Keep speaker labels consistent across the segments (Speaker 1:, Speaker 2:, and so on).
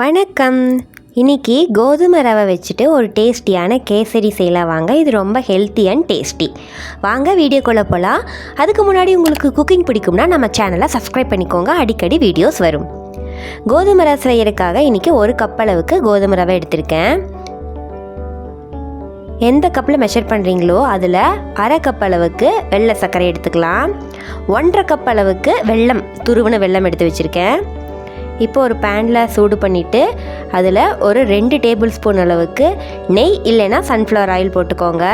Speaker 1: வணக்கம். இன்னைக்கு கோதுமை ரவை வச்சுட்டு ஒரு டேஸ்டியான கேசரி செய்யலாம். வாங்க இது ரொம்ப ஹெல்த்தி அண்ட் டேஸ்டி வாங்க வீடியோக்குள்ளே போகலாம் அதுக்கு முன்னாடி உங்களுக்கு குக்கிங் பிடிக்கும்னா நம்ம சேனலை சப்ஸ்கிரைப் பண்ணிக்கோங்க. அடிக்கடி வீடியோஸ் வரும். கோதுமை ரவை செய்யறதுக்காக இன்றைக்கி ஒரு கப் அளவுக்கு கோதுமை ரவை எடுத்திருக்கேன். எந்த கப்பில் மெஷர் பண்ணுறீங்களோ அதில் அரை கப் அளவுக்கு வெள்ளை சர்க்கரை எடுத்துக்கலாம். ஒன்றரை கப் அளவுக்கு வெள்ளம் துருவின வெல்லம் எடுத்து வச்சுருக்கேன். இப்போ ஒரு பேனில் சூடு பண்ணிவிட்டு அதில் ஒரு ரெண்டு டேபிள் ஸ்பூன் அளவுக்கு நெய் இல்லைன்னா சன்ஃப்ளவர் ஆயில் போட்டுக்கோங்க.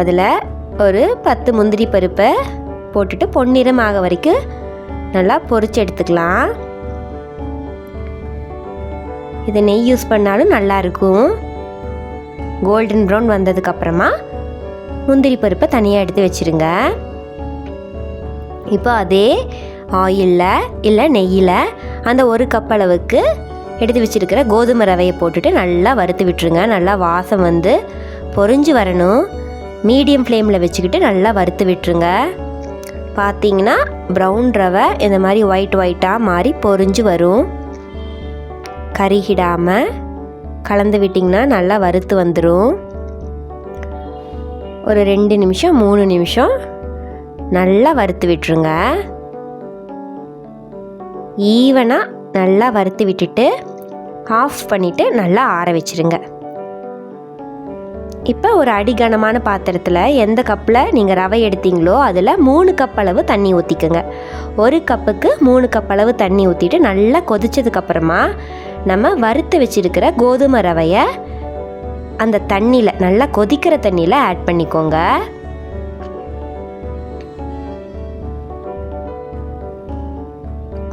Speaker 1: அதில் ஒரு பத்து முந்திரி பருப்பை போட்டுட்டு பொன்னிறம் ஆக வரைக்கும் நல்லா பொறிச்சு எடுத்துக்கலாம். இது நெய் யூஸ் பண்ணாலும் நல்லாயிருக்கும் கோல்டன் ப்ரௌன் வந்ததுக்கப்புறமா முந்திரி பருப்பை தனியாக எடுத்து வச்சுருங்க. இப்போ அதே ஆயிலில் இல்லை நெய்யில் அந்த ஒரு கப் அளவுக்கு எடுத்து வச்சுருக்கிற கோதுமை ரவையை போட்டுட்டு நல்லா வறுத்து விட்டுருங்க. நல்லா வாசம் வந்து பொறிஞ்சு வரணும். மீடியம் ஃப்ளேமில் வச்சுக்கிட்டு நல்லா வறுத்து விட்டுருங்க. பார்த்தீங்கன்னா ப்ரௌன் ரவை இந்த மாதிரி ஒயிட் ஒயிட்டாக மாறி பொறிஞ்சு வரும். கருகிடாமல் கலந்து விட்டிங்கன்னா நல்லா வறுத்து வந்துடும் ஒரு ரெண்டு நிமிஷம் மூணு நிமிஷம் நல்லா வறுத்து விட்டுருங்க. ஈவனாக நல்லா வறுத்து விட்டுட்டு ஆஃப் பண்ணிவிட்டு நல்லா ஆற வச்சுருங்க. இப்போ ஒரு அடிகனமான பாத்திரத்தில் எந்த கப்பில் நீங்கள் ரவை எடுத்தீங்களோ அதில் மூணு கப் அளவு தண்ணி ஊற்றிக்குங்க ஒரு கப்புக்கு மூணு கப் அளவு தண்ணி ஊற்றிட்டு நல்லா கொதிச்சதுக்கப்புறமா நம்ம வறுத்து வச்சுருக்கிற கோதுமை ரவையை அந்த தண்ணியில் நல்லா கொதிக்கிற தண்ணியில் ஆட் பண்ணிக்கோங்க.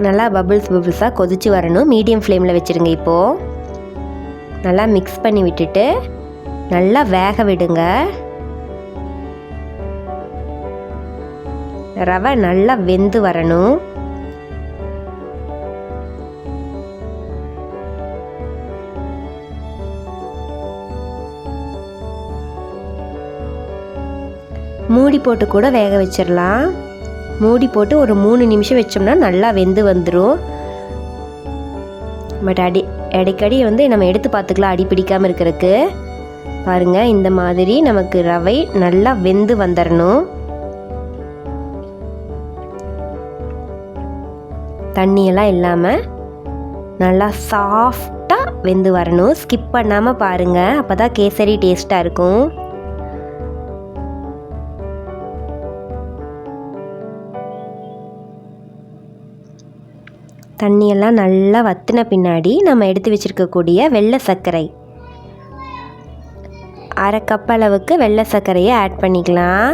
Speaker 1: நல்லா பபுள்ஸ் பபுள்ஸாக கொதிச்சு வரணும். மீடியம் ஃப்ளேமில் வச்சுருங்க இப்போது நல்லா மிக்ஸ் பண்ணி விட்டுட்டு நல்லா வேக விடுங்க. ரவை நல்லா வெந்து வரணும். மூடி போட்டு கூட வேக வச்சிடலாம் மூடி போட்டு ஒரு மூணு நிமிஷம் வச்சோம்னா நல்லா வெந்து வந்துடும் பட் அடி அடிக்கடி வந்து நம்ம எடுத்து பார்த்துக்கலாம் அடி பிடிக்காமல் இருக்கிறதுக்கு. பாருங்கள் இந்த மாதிரி நமக்கு ரவை நல்லா வெந்து வந்துடணும் தண்ணியெல்லாம் இல்லாமல் நல்லா சாஃப்டாக வெந்து வரணும். ஸ்கிப் பண்ணாமல் பாருங்கள் அப்போ தான் கேசரி டேஸ்ட்டாக இருக்கும். தண்ணியெல்லாம் நல்லா வத்தின பின்னாடி நம்ம எடுத்து வச்சுருக்கக்கூடிய வெள்ளை சர்க்கரை. அரை கப் அளவுக்கு வெள்ளை சர்க்கரையை ஆட் பண்ணிக்கலாம்.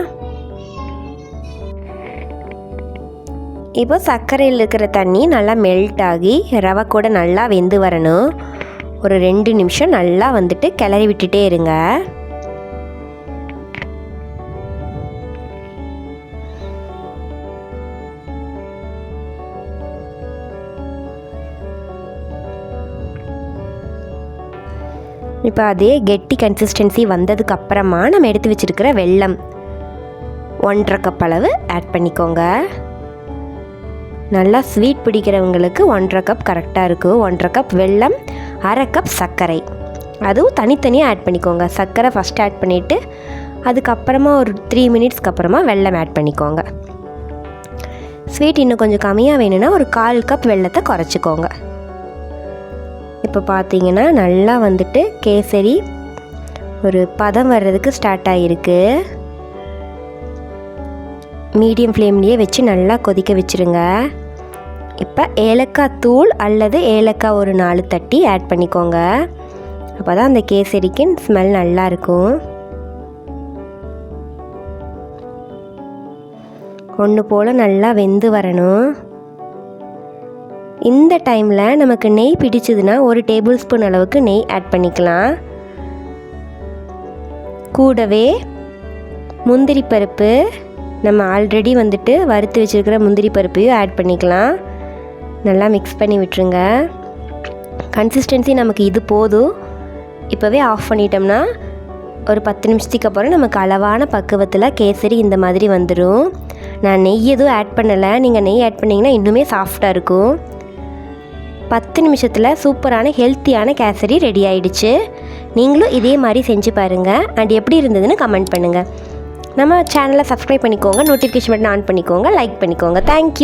Speaker 1: இப்போ சர்க்கரையில் இருக்கிற தண்ணி நல்லா மெல்ட் ஆகி ரவை கூட நல்லா வெந்து வரணும். ஒரு ரெண்டு நிமிஷம் நல்லா வந்துட்டு கிளறி விட்டுட்டே இருங்க. இப்போ அதே கெட்டி கன்சிஸ்டன்சி வந்ததுக்கு அப்புறமா நம்ம எடுத்து வச்சுருக்கிற வெல்லம். ஒன்றரை கப் அளவு ஆட் பண்ணிக்கோங்க. நல்லா ஸ்வீட் பிடிக்கிறவங்களுக்கு ஒன்றரை கப் கரெக்டாக இருக்கும் ஒன்றரை கப் வெல்லம் அரை கப் சர்க்கரை. அதுவும் தனித்தனியாக ஆட் பண்ணிக்கோங்க. சர்க்கரை ஃபஸ்ட் ஆட் பண்ணிவிட்டு அதுக்கப்புறமா ஒரு த்ரீ மினிட்ஸ்க்கு அப்புறமா வெள்ளம் ஆட் பண்ணிக்கோங்க. ஸ்வீட் இன்னும் கொஞ்சம் கம்மியாக வேணும்னா ஒரு கால் கப் வெள்ளத்தை குறைச்சிக்கோங்க. இப்போ பார்த்தீங்கன்னா நல்லா வந்துட்டு கேசரி ஒரு பதம் வர்றதுக்கு ஸ்டார்ட் ஆகிருக்கு மீடியம் ஃப்ளேம்லேயே வச்சு நல்லா கொதிக்க வச்சுருங்க. இப்போ ஏலக்காய் தூள் அல்லது ஏலக்காய் ஒரு நாலு தட்டி ஆட் பண்ணிக்கோங்க. அப்போ தான் அந்த கேசரிக்கு ஸ்மெல் நல்லா இருக்கும். ஒன்று போல் நல்லா வெந்து வரணும். இந்த டைமில் நமக்கு நெய் பிடிச்சதுன்னா ஒரு டேபிள் ஸ்பூன் அளவுக்கு நெய் ஆட் பண்ணிக்கலாம். கூடவே முந்திரி பருப்பு நம்ம ஆல்ரெடி வந்துட்டு வறுத்து வச்சுருக்கிற முந்திரி பருப்பையும் ஆட் பண்ணிக்கலாம். நல்லா மிக்ஸ் பண்ணி விட்டுருங்க. கன்சிஸ்டன்சி நமக்கு இது போதும். இப்போவே ஆஃப் பண்ணிட்டோம்னா ஒரு பத்து நிமிஷத்துக்கு அப்புறம் நமக்கு அளவான பக்குவத்தில் கேசரி இந்த மாதிரி வந்துடும் நான் நெய் எதுவும் ஆட் பண்ணலை. நீங்கள் நெய் ஆட் பண்ணிங்கன்னா இன்னுமே சாஃப்டாக இருக்கும். பத்து நிமிஷத்தில் சூப்பரான ஹெல்த்தியான கேசரி ரெடி ஆயிடுச்சு. நீங்களும் இதே மாதிரி செஞ்சு பாருங்கள் அண்ட் எப்படி இருந்ததுன்னு கமெண்ட் பண்ணுங்கள் நம்ம சேனலை சப்ஸ்கிரைப் பண்ணிக்கோங்க. நோட்டிஃபிகேஷன் பட்டன் ஆன் பண்ணிக்கோங்க. லைக் பண்ணிக்கோங்க. Thank you